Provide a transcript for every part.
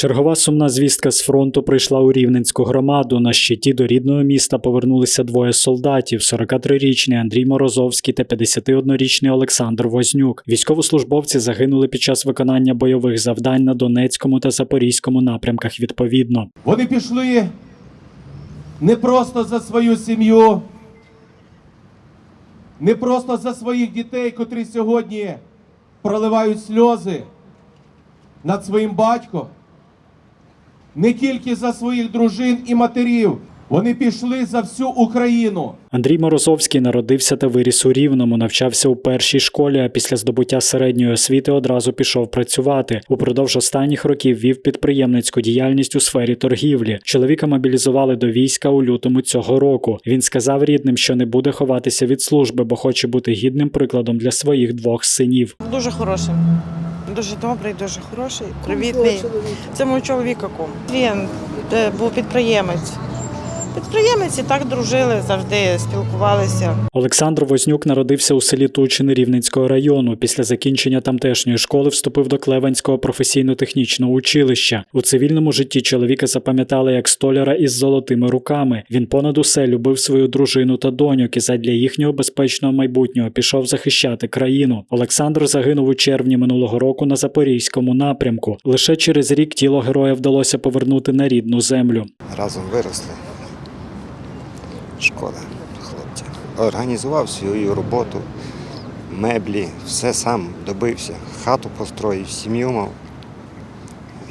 Чергова сумна звістка з фронту прийшла у Рівненську громаду. На щиті до рідного міста повернулися двоє солдатів: 43-річний Андрій Морозовський та 51-річний Олександр Вознюк. Військовослужбовці загинули під час виконання бойових завдань на Донецькому та Запорізькому напрямках. Відповідно, Вони пішли не просто за свою сім'ю, не просто за своїх дітей, котрі сьогодні проливають сльози над своїм батьком, не тільки за своїх дружин і матерів. Вони пішли за всю Україну. Андрій Морозовський народився та виріс у Рівному, навчався у першій школі, а після здобуття середньої освіти одразу пішов працювати. Упродовж останніх років вів підприємницьку діяльність у сфері торгівлі. Чоловіка мобілізували до війська у лютому цього року. Він сказав рідним, що не буде ховатися від служби, бо хоче бути гідним прикладом для своїх двох синів. Дуже хороший. Дуже добрий, дуже хороший, привітний. Це мій чоловік. Він е, був підприємець. Підприємець і так дружили, завжди спілкувалися. Олександр Вознюк народився у селі Тучини Рівненського району. Після закінчення тамтешньої школи вступив до Клеванського професійно-технічного училища. У цивільному житті чоловіка запам'ятали як столяра із золотими руками. Він понад усе любив свою дружину та доньок і задля їхнього безпечного майбутнього пішов захищати країну. Олександр загинув у червні минулого року на запорізькому напрямку. Лише через рік тіло героя вдалося повернути на рідну землю. разом виросли. Шкода, хлопця. Організував свою роботу, меблі, все сам добився, хату построїв, сім'ю мав.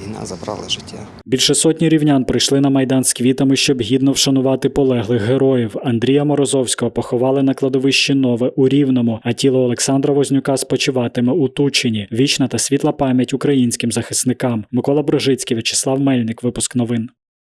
Війна забрала життя. Більше сотні рівнян прийшли на майдан з квітами, щоб гідно вшанувати полеглих героїв. Андрія Морозовського поховали на кладовищі Нове у Рівному, а тіло Олександра Вознюка спочиватиме у Тучині. Вічна та світла пам'ять українським захисникам. Микола Брожицький, В'ячеслав Мельник. Випуск новин.